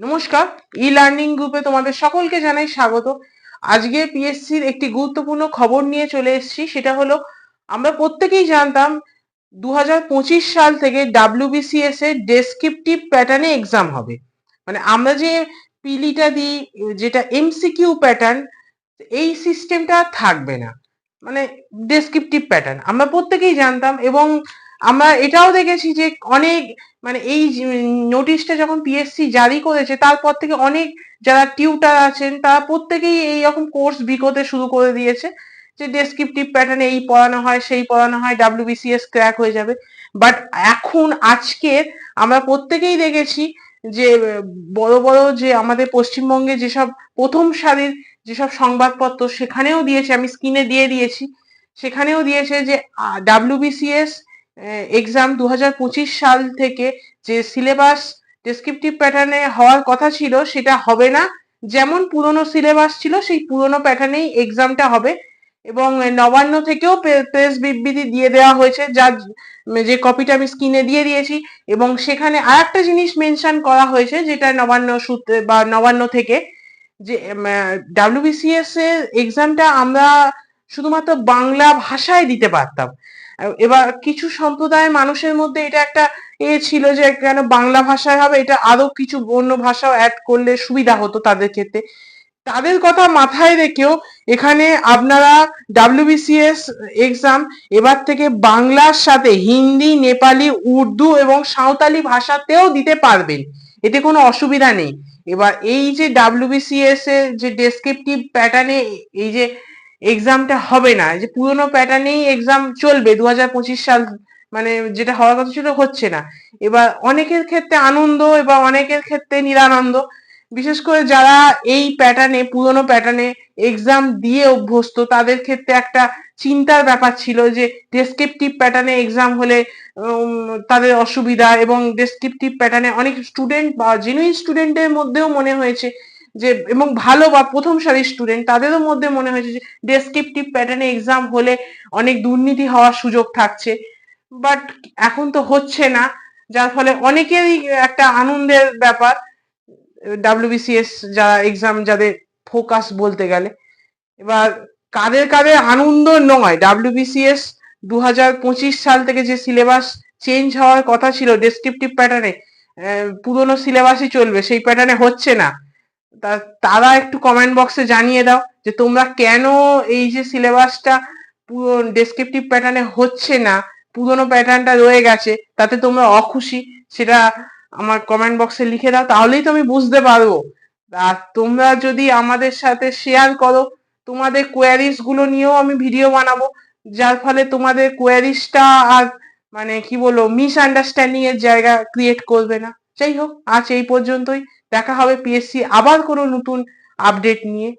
নমস্কার e learning গ্রুপে তোমাদের সকলকে জানাই স্বাগত। আজকে পিএসসির একটি গুরুত্বপূর্ণ খবর নিয়ে চলে এসেছি, সেটা হলো আমরা প্রত্যেকেই জানতাম দু হাজার পঁচিশ সাল থেকে ডাব্লিউবিসিএস এর ডেসক্রিপটিভ প্যাটার্নে এক্সাম হবে। মানে আমরা যে পিলিটা দিই, যেটা এমসিকিউ প্যাটার্ন এই সিস্টেমটা থাকবে না। মানে ডেসক্রিপটিভ প্যাটার্ন আমরা প্রত্যেকেই জানতাম এবং আমরা এটাও দেখেছি যে অনেক মানে এই নোটিশটা যখন পিএসসি জারি করেছে, তারপর থেকে অনেক যারা টিউটার আছেন, তারা প্রত্যেকেই এই রকম কোর্স বিকোতে শুরু করে দিয়েছে, যে ডেসক্রিপটিভ প্যাটার্নে এই পড়ানো হয়, সেই পড়ানো হয় ডাব্লিউবিসিএস ক্র্যাক হয়ে যাবে। বাট এখন আজকের আমরা প্রত্যেকেই দেখেছি যে, বড় বড় যে আমাদের পশ্চিমবঙ্গে যেসব প্রথম সারির যেসব সংবাদপত্র, সেখানেও দিয়েছে, আমি স্ক্রিনে দিয়ে দিয়েছি। সেখানেও দিয়েছে যে ডাব্লিউবিসিএস এক্সাম দু হাজার পঁচিশ সাল থেকে যে সিলেবাস ডেসক্রিপটিভ প্যাটার্নে হওয়ার কথা ছিল, সেটা হবে না। যেমন পুরনো সিলেবাস ছিল, সেই পুরনো প্যাটার্নেই এক্সামটা হবে। এবং নবান্ন থেকেও প্রেস বিবৃতি দিয়ে দেওয়া হয়েছে যার যে কপিটা আমি স্ক্রিনে দিয়ে দিয়েছি। এবং সেখানে আর একটা জিনিস মেনশন করা হয়েছে, যেটা নবান্ন সূত্রে বা নবান্ন থেকে, যে ডাব্লিউবিসিএস এর এক্সামটা আমরা শুধুমাত্র বাংলা ভাষায় দিতে পারতাম। এবার কিছু সম্প্রদায়ের মানুষের মধ্যে এটা একটা এ ছিল যে কেন বাংলা ভাষায় হবে, এটা আরও কিছু অন্য ভাষাও অ্যাড করলে সুবিধা হতো তাদের ক্ষেত্রে। তাদের কথা মাথায় রেখেও এখানে আপনারা ডাব্লিউবিসিএস এক্সাম এবার থেকে বাংলার সাথে হিন্দি, নেপালি, উর্দু এবং সাঁওতালি ভাষাতেও দিতে পারবেন। এতে কোনো অসুবিধা নেই। এবার এই যে ডাব্লিউবিসিএস এর যে ডেসক্রিপটিভ প্যাটার্নে এই যে এক্সামটা হবে না। যে পুরোনো প্যাটার্নেই এক্সাম চলবে দু হাজার পঁচিশ সাল মানে যেটা হওয়ার কথা ছিল হচ্ছে না। এবার অনেকের ক্ষেত্রে আনন্দ এবং অনেকের ক্ষেত্রে নিরানন্দ। বিশেষ করে যারা এই প্যাটার্নে পুরোনো প্যাটার্নে এক্সাম দিয়ে অভ্যস্ত, তাদের ক্ষেত্রে একটা চিন্তার ব্যাপার ছিল যে ডেসক্রিপটিভ প্যাটার্নে এক্সাম হলে তাদের অসুবিধা এবং ডেসক্রিপটিভ প্যাটার্নে অনেক স্টুডেন্ট বা জেনুইন স্টুডেন্টের মধ্যেও মনে হয়েছে যে, এবং ভালো বা প্রথম সারির স্টুডেন্ট তাদেরও মধ্যে মনে হয়েছে যে ডেসক্রিপটিভ প্যাটার্নে এক্সাম হলে অনেক দুর্নীতি হওয়ার সুযোগ থাকছে। বাট এখন তো হচ্ছে না, যার ফলে অনেকেরই একটা আনন্দের ব্যাপার ডাব্লিউবিসিএস যারা এক্সাম যাদের ফোকাস বলতে গেলে। এবার কাদের কাদের আনন্দ নয় ডাব্লিউবিসিএস দু হাজার পঁচিশ সাল থেকে যে সিলেবাস চেঞ্জ হওয়ার কথা ছিল ডেসক্রিপটিভ প্যাটার্নে পুরনো সিলেবাসই চলবে, সেই প্যাটার্নে হচ্ছে না। তারা একটু কমেন্ট বক্সে জানিয়ে দাও যে তোমরা কেন এই যে সিলেবাসটা পুরো ডেসক্রিপটিভ প্যাটার্নে হচ্ছে না, পুরনো প্যাটার্নটা রয়ে গেছে, তাতে তোমরা অখুশি, সেটা আমার কমেন্ট বক্সে লিখে দাও, তাহলেই তো আমি বুঝতে পারব। আর তোমরা যদি আমাদের সাথে শেয়ার করো, তোমাদের কোয়ারিজগুলো নিয়েও আমি ভিডিও বানাবো, যার ফলে তোমাদের কোয়ারিসটা আর মানে কি বলব মিস আন্ডারস্ট্যান্ডিং এর জায়গা ক্রিয়েট করবে না। যাই হোক, আজ এই পর্যন্তই। দেখা হবে পিএসসি আবার কোনো নতুন আপডেট নিয়ে।